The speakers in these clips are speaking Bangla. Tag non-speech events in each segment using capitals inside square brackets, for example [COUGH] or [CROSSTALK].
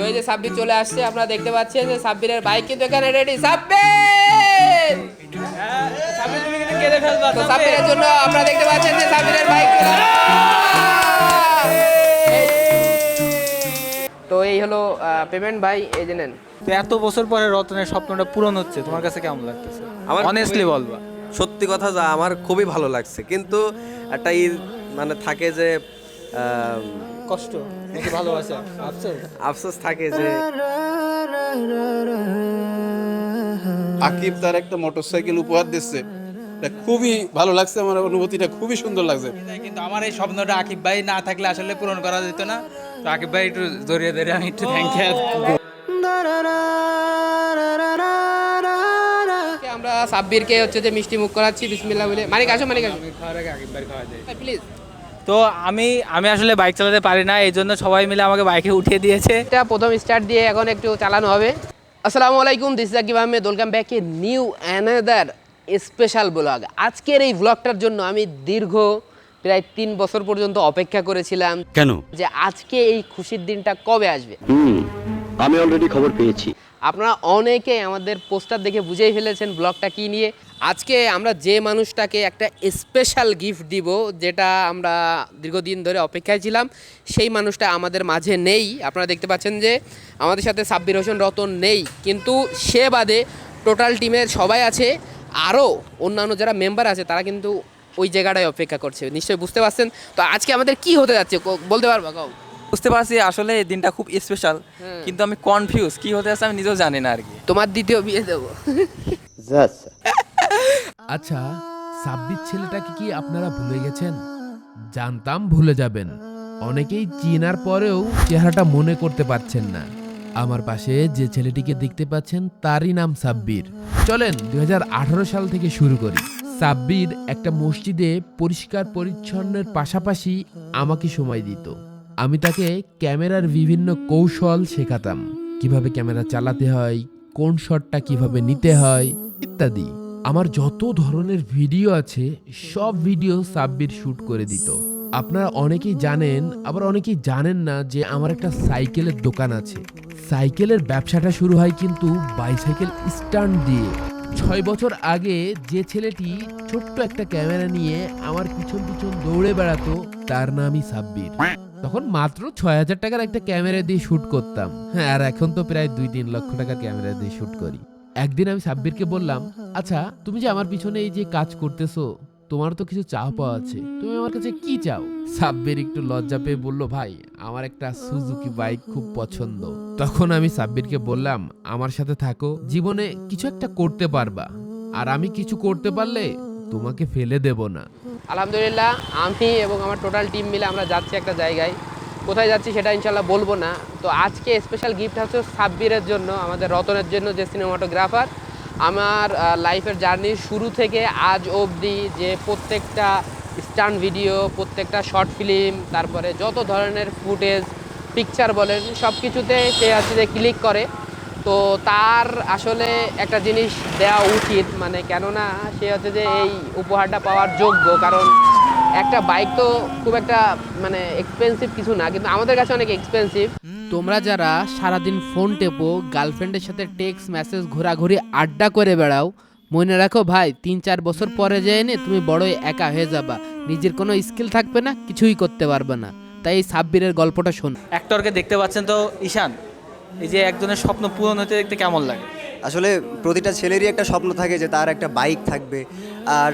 তো এই যে সাব্বির চলে আসছে আপনারা দেখতে পাচ্ছেন যে সাব্বিরের বাইক কিন্তু এখানে রেডি সাব্বির! তো সাব্বিরের জন্য আপনারা দেখতে পাচ্ছেন যে সাব্বিরের বাইক তো এই হলো পেমেন্ট ভাই এই যে নেন। তো এত বছর পরে রতনের স্বপ্নটা পূরণ হচ্ছে তোমার কাছে কেমন লাগতেছে? আমার অনেস্টলি খুবই- বলবা সত্যি কথা যা আমার খুবই ভালো লাগছে। কিন্তু একটা ই মানে থাকে যে কষ্ট নাকি ভালোবাসা? আফসোস? আফসোস থাকে যে আকিব তার একটা মোটরসাইকেল উপহার দিচ্ছে। এটা খুবই ভালো লাগছে আমার অনুভূতিটা খুবই সুন্দর লাগছে। কিন্তু আমার এই স্বপ্নটা আকিব ভাই না থাকলে আসলে পূরণ করা যেত না। তো আকিব ভাই একটু জড়িয়ে ধরে আমি একটু থ্যাংক ইউ আমরা সাব্বিরকে হচ্ছে যে মিষ্টি মুখ করাচ্ছি বিসমিল্লাহ বলে। মানিক আসো মানিক আসো। খাওয়ার আগে আকিব ভাই খাওয়া যায়। প্লিজ তো আমি আমি আসলে বাইক চালাতে পারি না এই জন্য সবাই মিলে আমাকে বাইকে উঠিয়ে দিয়েছে। এটা প্রথম স্টার্ট দিয়ে এখন একটু চালানো হবে। আসসালামু আলাইকুম this Zakib Ahmed welcome back a new another special blog আজকের এই ব্লগটার জন্য আমি দীর্ঘ প্রায় তিন বছর পর্যন্ত অপেক্ষা করেছিলাম কেন? যে আজকে এই খুশির দিনটা কবে আসবে। আমি অলরেডি খবর পেয়েছি। আপনারা অনেকে আমাদের পোস্টার দেখে বুঝেই ফেলেছেন ব্লগটা কি নিয়ে। আজকে আমরা যে মানুষটাকে একটা স্পেশাল গিফট দিব, যেটা আমরা দীর্ঘদিন ধরে অপেক্ষায় ছিলাম, সেই মানুষটা আমাদের মাঝে নেই। আপনারা দেখতে পাচ্ছেন যে আমাদের সাথে সাব্বির হোসেন রতন নেই, কিন্তু সে বাদে টোটাল টিমের সবাই আছে, আরও অন্যান্য যারা মেম্বার আছে, তারা কিন্তু ওই জায়গাটায় অপেক্ষা করছে, নিশ্চয়ই বুঝতে পারছেন? তো আজকে আমাদের কি হতে যাচ্ছে? বলতে পারবা কাউ বুঝতে পারছি আসলে এই দিনটা খুব স্পেশাল। কিন্তু আমি কনফিউজ কি হতে আছে আমি নিজেও জানি না আর কি। তোমার দ্বিতীয় বিয়ে দেবো। আচ্ছা। সাব্বির ছেলেটাকে কি আপনারা ভুলে গেছেন? জানতাম ভুলে যাবেন। অনেকেই চিনার পরেও চেহারাটা মনে করতে পারছেন না। আমার পাশে যে ছেলেটিকে দেখতে পাচ্ছেন তারই নাম সাব্বির। চলেন দুই হাজার আঠারো সাল থেকে শুরু করি। সাব্বির একটা মসজিদে পরিষ্কার পরিচ্ছন্নের পাশাপাশি আমাকে সময় দিত। আমি তাকে ক্যামেরার বিভিন্ন কৌশল শেখাতাম। কীভাবে ক্যামেরা চালাতে হয়, কোন শটটা কীভাবে নিতে হয়, ইত্যাদি। আমার যত ধরনের ভিডিও আছে, সব ভিডিও সাব্বির শুট করে দিত। আপনারা অনেকেই জানেন, আবার অনেকেই জানেন না যে আমার একটা সাইকেলের দোকান আছে। সাইকেলের ব্যবসাটা শুরু হয় কিন্তু বাইসাইকেল স্ট্যান্ড দিয়ে। ছয় বছর আগে যে ছেলেটি ছোট্ট একটা ক্যামেরা নিয়ে আমার পিছন পিছন দৌড়ে বেড়াতো, তার নামই সাব্বির। তখন মাত্র ছয় হাজার টাকার একটা ক্যামেরা দিয়ে শুট করতাম। হ্যাঁ আর এখন তো প্রায় দুই তিন লক্ষ টাকার ক্যামেরা দিয়ে শুট করি। একদিন আমি সাব্বিরকে বললাম আচ্ছা তুমি যে আমার পিছনে এই যে কাজ করতেছো তোমার তো কিছু চাও পাওয়া আছে। তুমি আমার কাছে কি চাও? সাব্বির একটু লজ্জা পেয়ে বলল, ভাই, আমার একটা সুজুকি বাইক খুব পছন্দ। তখন আমি সাব্বিরকে বললাম, আমার সাথে থাকো, জীবনে কিছু একটা করতে পারবা। আর আমি কিছু করতে পারলে তোমাকে ফেলে দেব না। আলহামদুলিল্লাহ, আমি এবং আমার টোটাল টিম মিলে আমরা যাচ্ছি একটা জায়গায়। কোথায় যাচ্ছি সেটা ইনশাল্লাহ বলব না। তো আজকে স্পেশাল গিফট হচ্ছে সাব্বিরের জন্য, আমাদের রতনের জন্য যে সিনেমাটোগ্রাফার আমার লাইফের জার্নির শুরু থেকে আজ অবধি যে প্রত্যেকটা স্টান ভিডিও প্রত্যেকটা শর্ট ফিল্ম তারপরে যত ধরনের ফুটেজ পিকচার বলেন সব কিছুতে সে হচ্ছে যে ক্লিক করে। তো তার আসলে একটা জিনিস দেওয়া উচিত মানে কেননা সে হচ্ছে যে এই উপহারটা পাওয়ার যোগ্য কারণ একটা বাইক তো খুব একটা মানে এক্সপেন্সিভ কিছু না কিন্তু আমাদের কাছে অনেক এক্সপেন্সিভ তোমরা যারা সারাদিন ফোন টেপো গার্লফ্রেন্ডের সাথে টেক্সট মেসেজ ঘোরাঘুরি আড্ডা করে বেড়াও মনে রাখো ভাই তিন চার বছর পরে যেয়ে নে তুমি বড়ই একা হয়ে যাবা। নিজের কোনো স্কিল থাকবে না কিছুই করতে পারবে না। তাই এই সাব্বিরের গল্পটা শোন। অ্যাক্টরকে দেখতে পাচ্ছেন তো ঈশান? এই যে একজনের স্বপ্ন পূরণ হতে দেখতে কেমন লাগে? আসলে প্রতিটা ছেলেরই একটা স্বপ্ন থাকে যে তার একটা বাইক থাকবে। আর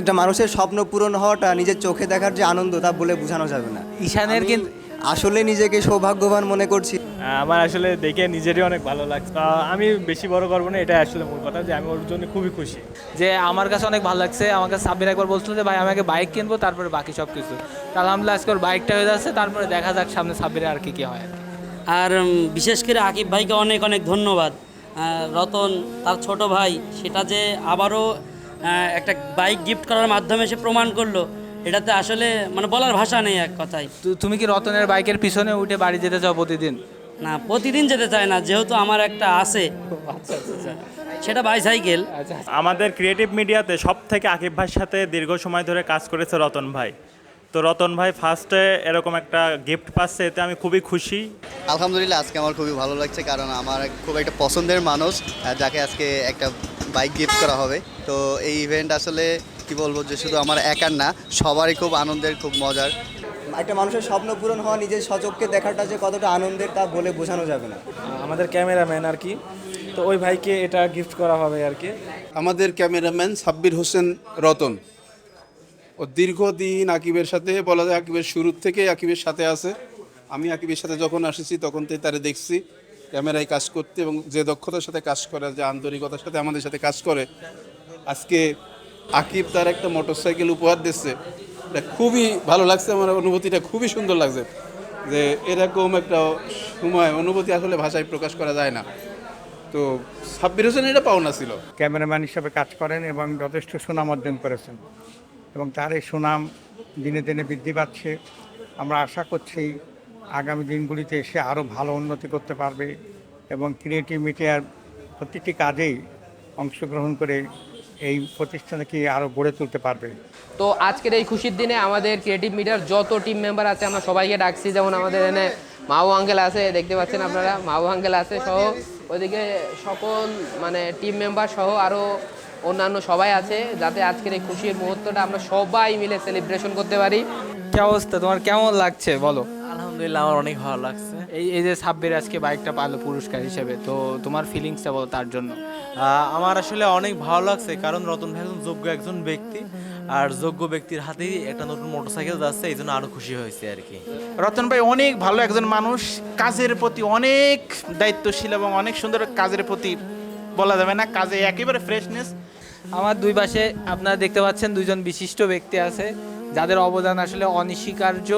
একটা মানুষের স্বপ্ন পূরণ হওয়াটা নিজের চোখে দেখার যে আনন্দ তা বলে বোঝানো যাবে না। ঈশানের কিন্তু আসলে নিজেকে সৌভাগ্যবান মনে করছি। আমার আসলে দেখে নিজেরই অনেক ভালো লাগছে। আমি বেশি বড় করব না এটা আসলে মূল কথা যে আমি ওর জন্য খুবই খুশি। যে আমার কাছে অনেক ভালো লাগছে। আমার কাছে সাব্বির একবার বলছিল যে ভাই আমাকে বাইক কিনবো তারপরে বাকি সব কিছু আলহামদুলিল্লাহ আজকে ওর বাইকটা হয়ে যাচ্ছে। তারপরে দেখা যাক সামনে সাব্বিরে আর কি কি হয় আর উম, বিশেষ করে আকিব ভাইকে অনেক অনেক ধন্যবাদ। রতন তার ছোট ভাই সেটা যে আবারও একটা বাইক গিফট করার মাধ্যমে সে প্রমাণ করল এটাতে আসলে মানে বলার ভাষা নেই এক কথায়। তু- তুমি কি রতনের বাইকের পিছনে উঠে বাড়ি যেতে চাও প্রতিদিন? না প্রতিদিন যেতে চায় না যেহেতু আমার একটা আছে। সেটা বাইসাইকেল আমাদের ক্রিয়েটিভ মিডিয়াতে সব থেকে আকিব ভাইয়ের সাথে দীর্ঘ সময় ধরে কাজ করেছে রতন ভাই। তো রতন ভাই ফার্স্টে এরকম একটা গিফট পাচ্ছে এতে আমি খুবই খুশি। আলহামদুলিল্লাহ আজকে আমার খুবই ভালো লাগছে কারণ আমার খুব একটা পছন্দের মানুষ যাকে আজকে একটা বাইক গিফট করা হবে। তো এই ইভেন্ট আসলে কি বলব যে শুধু আমার একার না সবারই খুব আনন্দের খুব মজার। একটা মানুষের স্বপ্ন পূরণ হওয়া নিজের সচক্ষে দেখাটা যে কতটা আনন্দের তা বলে বোঝানো যাবে না। আমাদের ক্যামেরাম্যান আর কি। তো ওই ভাইকে এটা গিফট করা হবে আর কি। আমাদের ক্যামেরাম্যান সাব্বির হোসেন রতন। ও দীর্ঘদিন আকিবের সাথে, বলা যায় আকিবের শুরুর থেকে আকিবের সাথে আছে। আমি আকিবের সাথে যখন আসেছি, তখন থেকে তারে দেখছি, ক্যামেরায় কাজ করতে এবং যে দক্ষতার সাথে কাজ করে, যে আন্তরিকতার সাথে আমাদের সাথে কাজ করে, আজকে আকিব তার একটা মোটরসাইকেল উপহার দিচ্ছে। এটা খুবই ভালো লাগছে, আমার অনুভূতিটা খুবই সুন্দর লাগছে। যে এরকম একটা সময়, অনুভূতি আসলে ভাষায় প্রকাশ করা যায় না। তো সাব্বির হোসেন এটা পাওনা ছিল। ক্যামেরাম্যান হিসাবে কাজ করেন এবং যথেষ্ট সুনাম অর্জন করেছেন। এবং তার এই সুনাম দিনে দিনে বৃদ্ধি পাচ্ছে। আমরা আশা করছি আগামী দিনগুলিতে এসে আরও ভালো উন্নতি করতে পারবে এবং ক্রিয়েটিভ মিডিয়ার প্রতিটি কাজেই অংশগ্রহণ করে এই প্রতিষ্ঠানকে আরও গড়ে তুলতে পারবে। তো আজকের এই খুশির দিনে আমাদের ক্রিয়েটিভ মিডিয়ার যত টিম মেম্বার আছে, আমরা সবাইকে ডাকছি। যেমন আমাদের এখানে মাও আঙ্কেল আছে, দেখতে পাচ্ছেন আপনারা। মাও আঙ্কেল আছে সহ। ওইদিকে সকল মানে টিম মেম্বার সহ আরও অন্যান্য সবাই আছে যাতে আজকের এই খুশির মুহূর্তটা আমরা সবাই মিলে সেলিব্রেশন করতে পারি। কি অবস্থা? তোমার কেমন লাগছে? বলো। আলহামদুলিল্লাহ আমার অনেক ভালো লাগছে। এই এই যে সাব্বির আজকে বাইকটা পালো পুরস্কার হিসেবে তো তোমার ফিলিংসটা বলো তার জন্য। আমার আসলে অনেক ভালো লাগছে কারণ রতন ভাই একজন যোগ্য একজন ব্যক্তি আর যোগ্য ব্যক্তির হাতেই একটা নতুন মোটরসাইকেল যাচ্ছে এই জন্য আরও খুশি হয়েছে আর কি। রতন ভাই অনেক ভালো একজন মানুষ কাজের প্রতি অনেক দায়িত্বশীল এবং অনেক সুন্দর কাজের প্রতি বলা যাবে না কাজে একেবারে ফ্রেশনেস আমার দুই পাশে আপনারা দেখতে পাচ্ছেন দুজন বিশিষ্ট ব্যক্তি আছে যাদের অবদান আসলে অনস্বীকার্য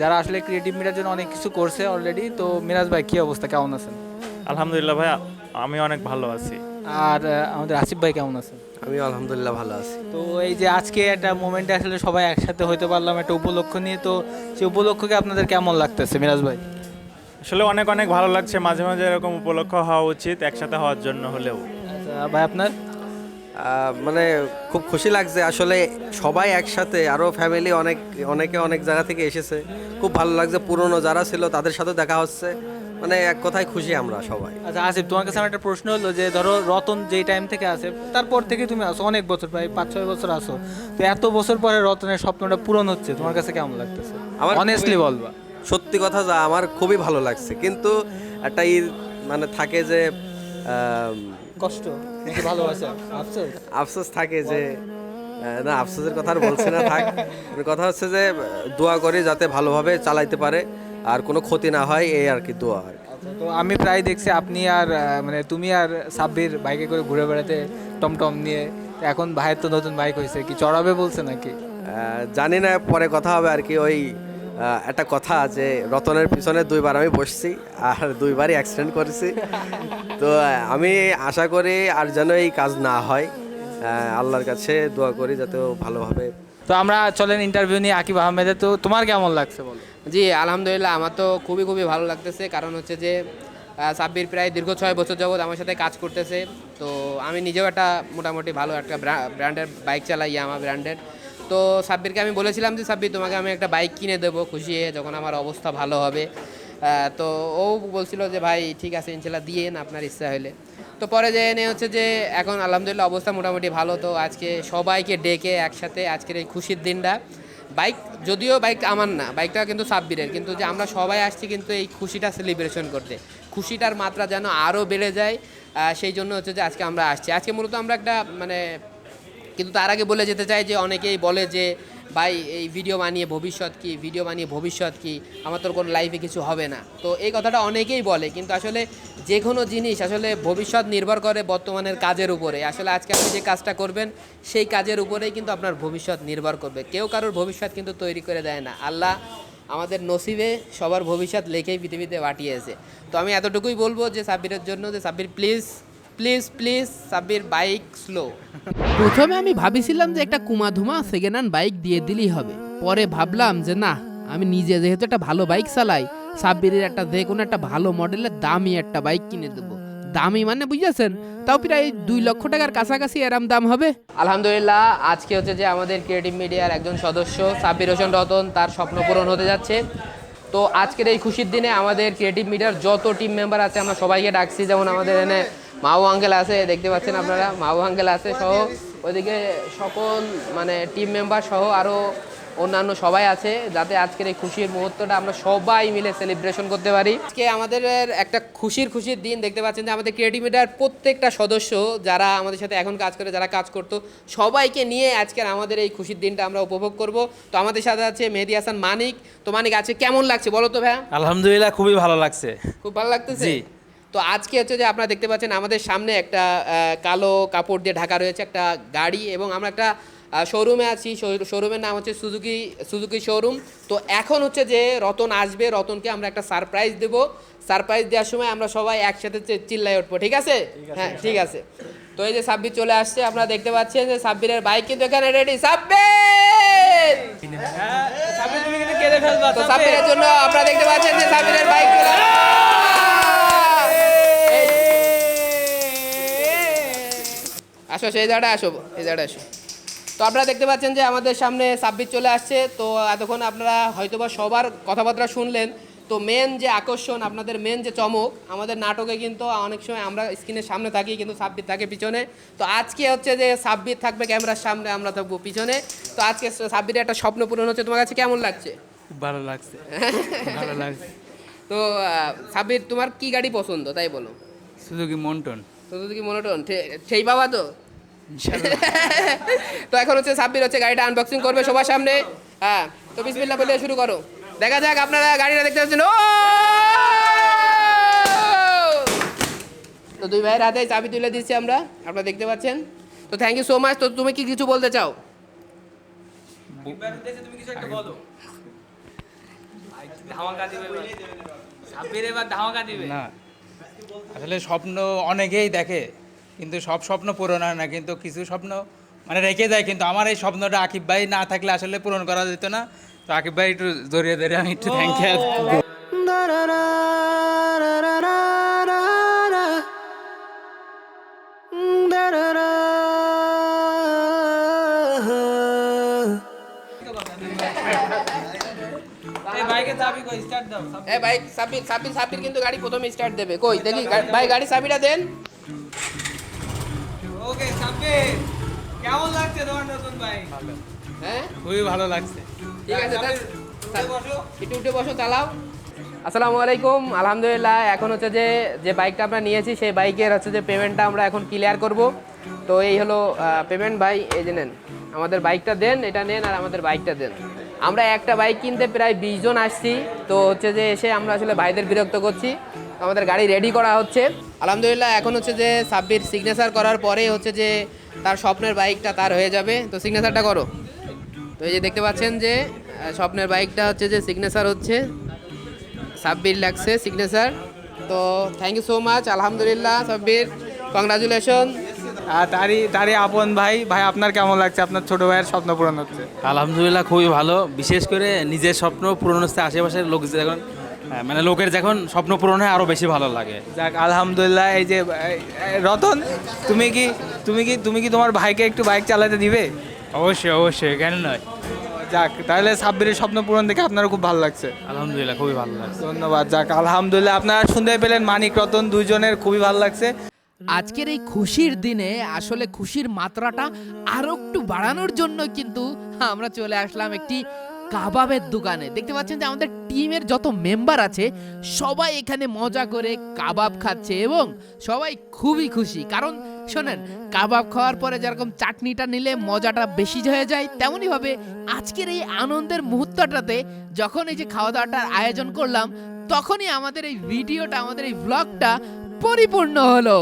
যারা আসলে ক্রিয়েটিভ মিডিয়ার জন্য অনেক কিছু করছে অলরেডি তো মিরাজ ভাই কি অবস্থা? কেমন আছেন? আলহামদুলিল্লাহ ভাই আমি অনেক ভালো আছি। আর আমাদের আসিফ ভাই কেমন আছেন? আমি আলহামদুলিল্লাহ ভালো আছি। তো এই যে আজকে একটা মোমেন্টে আসলে সবাই একসাথে হইতে পারলাম একটা উপলক্ষ নিয়ে। তো সেই উপলক্ষকে আপনাদের কেমন লাগতেছে মিরাজ ভাই? আসলে অনেক অনেক ভালো লাগছে মাঝে মাঝে এরকম উপলক্ষ হওয়া উচিত একসাথে হওয়ার জন্য হলেও। আচ্ছা, ভাই আপনার? মানে খুব খুশি লাগছে। আসলে সবাই একসাথে আরও ফ্যামিলি অনেক অনেকে অনেক জায়গা থেকে এসেছে। খুব ভালো লাগছে পুরনো যারা ছিল তাদের সাথে দেখা হচ্ছে। মানে এক কথায় খুশি আমরা সবাই। আচ্ছা আসিফ তোমার কাছে আমার একটা প্রশ্ন হলো যে ধরো রতন যেই টাইম থেকে আসে তারপর থেকে তুমি আসো অনেক বছর প্রায় পাঁচ ছয় বছর আসো তো এত বছর পরে রতনের স্বপ্নটা পূরণ হচ্ছে তোমার কাছে কেমন লাগতেছে? আমার অনেস্টলি বলবা সত্যি কথা যা আমার খুবই ভালো লাগছে। কিন্তু একটা ই মানে থাকে যে কষ্ট। ভালোবাসা? আফসোস? আফসোস থাকে যে না আফসোসের কথা আর বলছে না থাক। কথা হচ্ছে যে দোয়া করি যাতে ভালোভাবে চালাইতে পারে আর কোনো ক্ষতি না হয় এই আর কি দোয়া আর। আচ্ছা, তো আমি প্রায় দেখছি আপনি আর মানে তুমি আর সাব্বির বাইকে করে ঘুরে বেড়াতে টমটম নিয়ে এখন ভাইয়ের তো নতুন বাইক হয়েছে কি চড়াবে বলছে নাকি? জানি না পরে কথা হবে আর কি ওই একটা কথা যে রতনের পিছনে দুইবার আমি বসছি আর দুইবারই অ্যাক্সিডেন্ট করেছি। তো আমি আশা করি আর যেন এই কাজ না হয় আল্লাহর কাছে দোয়া করি যাতে ও ভালোভাবে তো আমরা চলেন ইন্টারভিউ নিয়ে আকিব আহমেদের। তো তোমার কেমন লাগছে বলো? জি আলহামদুলিল্লাহ আমার তো খুবই খুবই ভালো লাগতেছে। কারণ হচ্ছে যে সাব্বির প্রায় দীর্ঘ ছয় বছর যাবৎ আমার সাথে কাজ করতেছে। তো আমি নিজেও একটা মোটামুটি ভালো একটা ব্র্যান্ডের বাইক চালাই আমার ব্র্যান্ডের তো সাব্বিরকে আমি বলেছিলাম যে, সাব্বির, তোমাকে আমি একটা বাইক কিনে দেবো খুশি হয়ে, যখন আমার অবস্থা ভালো হবে। তো ও বলছিল যে, ভাই, ঠিক আছে ইনশাল্লাহ দিয়েন আপনার ইচ্ছা হলে। তো পরে যে এনে হচ্ছে যে, এখন আলহামদুলিল্লাহ অবস্থা মোটামুটি ভালো। তো আজকে সবাইকে ডেকে একসাথে আজকের এই খুশির দিনটা। বাইক যদিও বাইক আমার না বাইকটা কিন্তু সাব্বিরের, কিন্তু যে আমরা সবাই আসছি কিন্তু এই খুশিটা সেলিব্রেশন করতে। খুশিটার মাত্রা যেন আরও বেড়ে যায় সেই জন্য হচ্ছে যে, আজকে আমরা আসছি। আজকে মূলত আমরা একটা মানে কিন্তু তার আগে বলে যেতে চাই যে অনেকেই বলে যে, ভাই, এই ভিডিও বানিয়ে ভবিষ্যৎ কি? ভিডিও বানিয়ে ভবিষ্যৎ কি? আমার তোর কোনো লাইফে কিছু হবে না। তো এই কথাটা অনেকেই বলে, কিন্তু আসলে যে কোনো জিনিস আসলে ভবিষ্যৎ নির্ভর করে বর্তমানের কাজের উপরে। আসলে আজকে আপনি যে কাজটা করবেন, সেই কাজের উপরেই কিন্তু আপনার ভবিষ্যৎ নির্ভর করবে। কেউ কারোর ভবিষ্যৎ কিন্তু তৈরি করে দেয় না। আল্লাহ আমাদের নসিবে সবার ভবিষ্যৎ লেখেই পৃথিবীতে পাঠিয়েছে। তো আমি এতটুকুই বলব যে সাব্বিরের জন্য, যে Sabbir please please please Sabbir bike slow প্রথমে আমি ভাবিছিলাম যে একটা কুমাধুমা সেকেন্ড হ্যান্ড বাইক দিয়ে দিলেই হবে। পরে ভাবলাম যে না আমি নিজে যেহেতু একটা ভালো বাইক চালাই সাব্বিরের একটা যে কোনো একটা ভালো মডেলের দামি একটা বাইক কিনে দেবো। দামি মানে বুঝেছেন? তাও প্রায় দুই লক্ষ টাকার কাছাকাছি এরাম দাম হবে। আলহামদুলিল্লাহ আজকে হচ্ছে যে আমাদের ক্রিয়েটিভ মিডিয়ার একজন সদস্য সাব্বির হোসেন রতন তার স্বপ্ন পূরণ হতে যাচ্ছে। তো আজকের এই খুশির দিনে আমাদের ক্রিয়েটিভ মিডিয়ার যত টিম মেম্বার আছে আমরা সবাইকে ডাকছি। যেমন আমাদের এখানে মাও আঙ্কেল আছে দেখতে পাচ্ছেন আপনারা মাও আঙ্কেল আছে সহ ওইদিকে সকল মানে টিম মেম্বার সহ আরও অন্যান্য সবাই আছে যাতে আজকের এই খুশির মুহূর্তটা আমরা সবাই মিলে সেলিব্রেশন করতে পারি। আজকে আমাদের একটা খুশির খুশির দিন দেখতে পাচ্ছেন যে আমাদের ক্রিয়েটিভ মিডিয়ার প্রত্যেকটা সদস্য যারা আমাদের সাথে এখন কাজ করে যারা কাজ করতো সবাইকে নিয়ে আজকের আমাদের এই খুশির দিনটা আমরা উপভোগ করব। তো আমাদের সাথে আছে মেহেদি হাসান মানিক। তো মানিক আছে কেমন লাগছে বলো তো ভাইয়া? আলহামদুলিল্লাহ খুবই ভালো লাগছে। খুব ভালো লাগতেছে। তো আজকে হচ্ছে যে আপনারা দেখতে পাচ্ছেন আমাদের সামনে একটা কালো কাপড় দিয়ে ঢাকা রয়েছে একটা গাড়ি এবং আমরা একটা শোরুমে আছি। শোরুমের নাম হচ্ছে সুজুকি সুজুকি শোরুম তো এখন হচ্ছে যে রতন আসবে রতনকে আমরা একটা সারপ্রাইজ দেবো। সারপ্রাইজ দেওয়ার সময় আমরা সবাই একসাথে চে- চিল্লায় উঠবো ঠিক আছে? হ্যাঁ ঠিক আছে। তো এই যে সাব্বির চলে আসছে আপনারা দেখতে পাচ্ছেন যে সাব্বিরের বাইক কিন্তু এখানে রেডি সাব্বির! ফেলবা তো সাব্বিরের জন্য আপনারা দেখতে পাচ্ছেন যে সাব্বিরের বাইক চলে আসো সেই জায়গাটা আসো এই জায়গাটা আসো। তো আপনারা দেখতে পাচ্ছেন যে আমাদের সামনে সাব্বির চলে আসছে। তো এতক্ষণ আপনারা হয়তোবা সবার কথাবার্তা শুনলেন। তো মেন যে আকর্ষণ আপনাদের মেন যে চমক আমাদের নাটকে কিন্তু অনেক সময় আমরা স্ক্রিনের সামনে থাকি কিন্তু সাব্বির থাকে পিছনে। তো আজকে হচ্ছে যে সাব্বির থাকবে ক্যামেরার সামনে আমরা থাকব পিছনে। তো আজকে সাব্বিরের একটা স্বপ্ন পূরণ হচ্ছে। তোমার কাছে কেমন লাগছে? খুব ভালো লাগছে। [LAUGHS] ভালো লাগছে। তো সাব্বির তোমার কি গাড়ি পছন্দ? তাই বলো। সুজুকি মন্টন তো তুই কি মনোটন সেই বাবা তো? [LAUGHS] তো এখন হচ্ছে সাব্বির হচ্ছে গাড়িটা আনবক্সিং করবে সবার সামনে। হ্যাঁ তো বিসমিল্লাহ বলে শুরু করো। দেখা যাক আপনারা গাড়িটা দেখতে পাচ্ছেন। ও! তো দুই ভাইয়ের হাতে চাবি তুলে দিচ্ছি আমরা। আপনারা দেখতে পাচ্ছেন। তো থ্যাংক ইউ সো মাচ তো তুমি কি কিছু বলতে চাও? তুমি কিছু একটা বলো ধামাকা দিবে এবার। সাব্বির এবার ধামাকা দিবে না আসলে স্বপ্ন অনেকেই দেখে। কিন্তু সব স্বপ্ন পূরণ হয় না, কিন্তু কিছু স্বপ্ন মানে রেখে যায় কিন্তু আমার এই স্বপ্নটা আকিব ভাই না থাকলে আসলে পূরণ করা যেত না। তো আকিব ভাই একটু জড়িয়ে ধরে, আমি একটু থ্যাংক ইউ ভাই, সাব্বির সাব্বির কিন্তু গাড়ি প্রথমে স্টার্ট দেবে। কই, দেখি ভাই, গাড়ি চাবিটা দেন। ওকে সাব্বির কেমন লাগছে তোমার নতুন বাইক হ্যাঁ? খুবই ভালো লাগছে। ঠিক আছে একটু উঠে বসো চালাও। আসসালামু আলাইকুম আলহামদুলিল্লাহ এখন হচ্ছে যে যে বাইকটা আমরা নিয়েছি সেই বাইকের হচ্ছে যে পেমেন্টটা আমরা এখন ক্লিয়ার করব। তো এই হলো পেমেন্ট ভাই এই যে নেন আমাদের বাইকটা দেন এটা নেন আর আমাদের বাইকটা দেন। আমরা একটা বাইক কিনতে প্রায় বিশ জন আসছি তো হচ্ছে যে এসে আমরা আসলে ভাইদের বিরক্ত করছি। আমাদের গাড়ি রেডি করা হচ্ছে। আলহামদুলিল্লাহ এখন হচ্ছে যে সাব্বির সিগনেচার করার পরে হচ্ছে যে তার স্বপ্নের বাইকটা তার হয়ে যাবে। তো সিগনেচারটা করো। তো এই যে দেখতে পাচ্ছেন যে স্বপ্নের বাইকটা হচ্ছে যে সিগনেচার হচ্ছে। সাব্বির লাগছে সিগনেচার তো থ্যাংক ইউ সো মাচ আলহামদুলিল্লাহ সাব্বির। কংগ্রাচুলেশন আর তারই তারই আপন ভাই ভাই আপনার কেমন লাগছে? আপনার ছোট ভাইয়ের স্বপ্ন পূরণ হচ্ছে। আলহামদুলিল্লাহ খুবই ভালো। বিশেষ করে নিজের স্বপ্ন পূরণ হচ্ছে আশেপাশের লোক যখন মানে লোকের যখন স্বপ্ন পূরণ হয় আরও বেশি ভালো লাগে। যাক আলহামদুলিল্লাহ এই যে রতন তুমি কি তুমি কি তুমি কি তোমার ভাইকে একটু বাইক চালাতে দিবে? অবশ্যই অবশ্যই কেন নয়। যাক তাহলে সাব্বিরের স্বপ্ন পূরণ দেখে আপনার খুব ভালো লাগছে। আলহামদুলিল্লাহ খুবই ভালো লাগছে। ধন্যবাদ যাক আলহামদুলিল্লাহ আপনারা শুনতে পেলেন মানিক রতন দুইজনের খুবই ভালো লাগছে। আজকের এই খুশির দিনে আসলে খুশির মাত্রাটা আরও একটু বাড়ানোর জন্য কিন্তু আমরা চলে আসলাম একটি কাবাবের দোকানে। দেখতে পাচ্ছেন যে আমাদের টিমের যত মেম্বার আছে, সবাই এখানে মজা করে কাবাব খাচ্ছে এবং সবাই খুবই খুশি। কারণ শোনেন, কাবাব খাওয়ার পরে যেরকম চাটনিটা নিলে মজাটা বেশি হয়ে যায়, তেমনই ভাবে আজকের এই আনন্দের মুহূর্তটাতে যখন এই যে খাওয়া দাওয়াটার আয়োজন করলাম, তখনই আমাদের এই ভিডিওটা, আমাদের এই ব্লগটা পরিপূর্ণ হলো।